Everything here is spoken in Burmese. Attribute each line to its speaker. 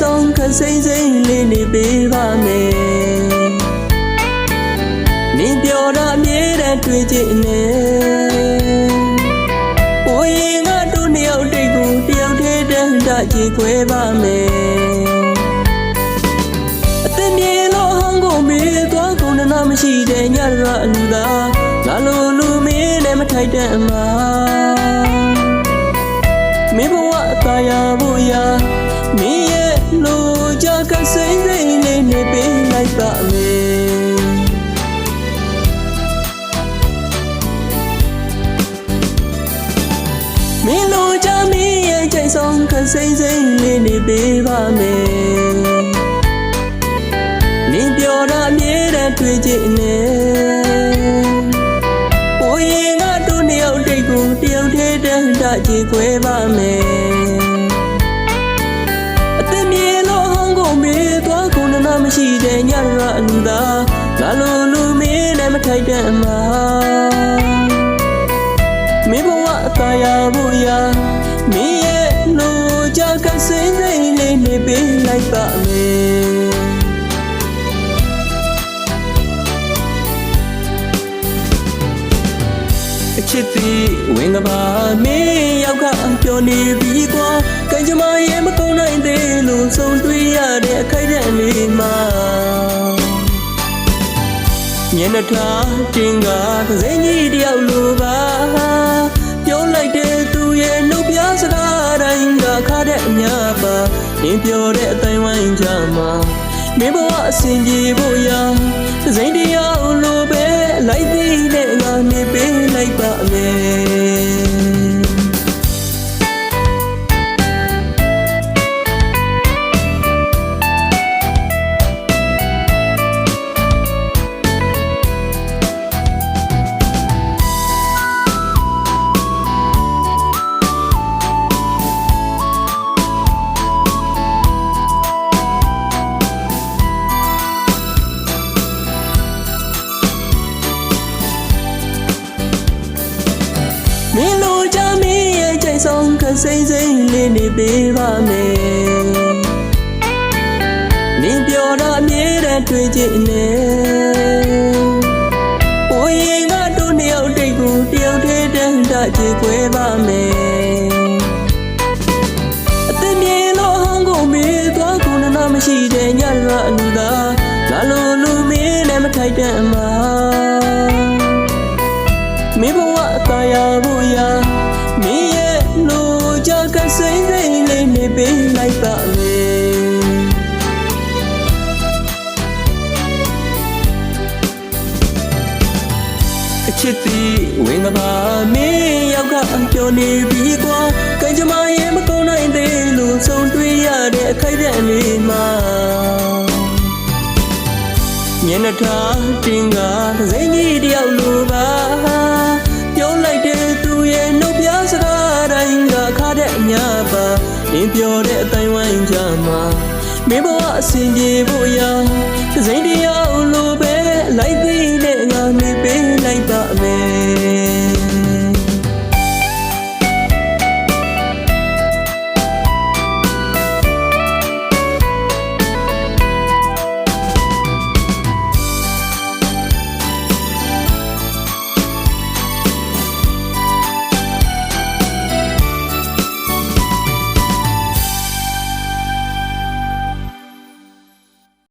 Speaker 1: ချိန်ဆုံးခစိမ့်စိမ့်လေးနေပေးပါမယ်နင်ပြောတာအမြဲတမ်းတွေ့ချင်နေဘိုးရင်ကတို့နှစ်ယောက်တိတ်ကိုတယောက်တည်းတန်းတကြည်ခွဲပါမယ်အသက်မြေလို့ဟောင်းကိုမေးသွားကုန်နာမရှိတဲ့ညရအလူသာငါလိုလူမင်းနဲ့မထိုက်တဲ့အမှာမင်းဘဝအသာရဖို့ရာ လိုက်ပါမယ်မင်းလိုကြမင်းရဲ့ချိန်ဆုံးကစိမ့်စိမ့်လေးနေပေးပါမယ်နင်ပြောတာအမြဲတမ်းတွေ့ချင်နေ။ မရှိတဲ့ညရအလူသာငါလိုလူမင်းနဲ့မထိုက်တဲ့အမှာမင်းဘဝအသာရဖို့ရာမင်းရဲ့လိုကြကစိမ့်စိမ့်လေးနေပေးလိုက်ပါမယ်။ ချစ်တီဝင်ကပါမင်းယောက်ကပြောနေပြီကွာကံကြမ္မာရဲ့မကုန်းနိုင်သေးလို့ဆုံးတွေ့ရတဲ့အခိုက်အတန့်လေးမှာညနေထားတင်ကသစိမ့်ကြီးတယောက်လိုပါပြောလိုက်တဲ့သူရဲ့နှုတ်ပြစကားတိုင်းကခါတဲ့အများပါနင်ပြောတဲ့အတိုင်းဝိုင်းကြမှာမင်းဘဝအစဉ်ပြေဖို့ရာသစိမ့်တယောက်လိုပဲလိုက်သေးတဲ့ငါ နေပေးလိုက်ပါမယ် ဆုံးခစိမ့်စိမ့်လေးနေပေးပါမယ်နင်ပြောတာအမြဲတမ်းတွေ့ချင်နေဘိုးရင်ကတို့နှစ်ယောက်တိတ်ကိုတယောက်တည်းတန်းတကြည်ခွဲပါမယ်အသက်မြေလို့ဟောင်းကိုမေးသွားကုန်နာမရှိတဲ့ညရအလူသာငါလိုလူမင်းနဲ့မထိုက်တဲ့အမှာမ ပေးလိုက်ပါမယ်အချစ်တီဝင်ကပါမင်းယောက်ကပြောနေပြီကွာကံကြမ္မာရဲ့မကုန်းနိုင်သေးလို့ဆုံးတွေ့ရတဲ့အခိုက်အတန့်လေးမှာညနေထားတင်ကသစိမ့်ကြီးတယောက် ပျော်တဲ့အတိုင်းဝိုင်းကြမှာမင်းဘဝအစဉ်ပြေဖို့ရာကစိမ့်တယောက်လိုပဲလိုက်သိတဲ့ငါနေပေးလိုက်ပါ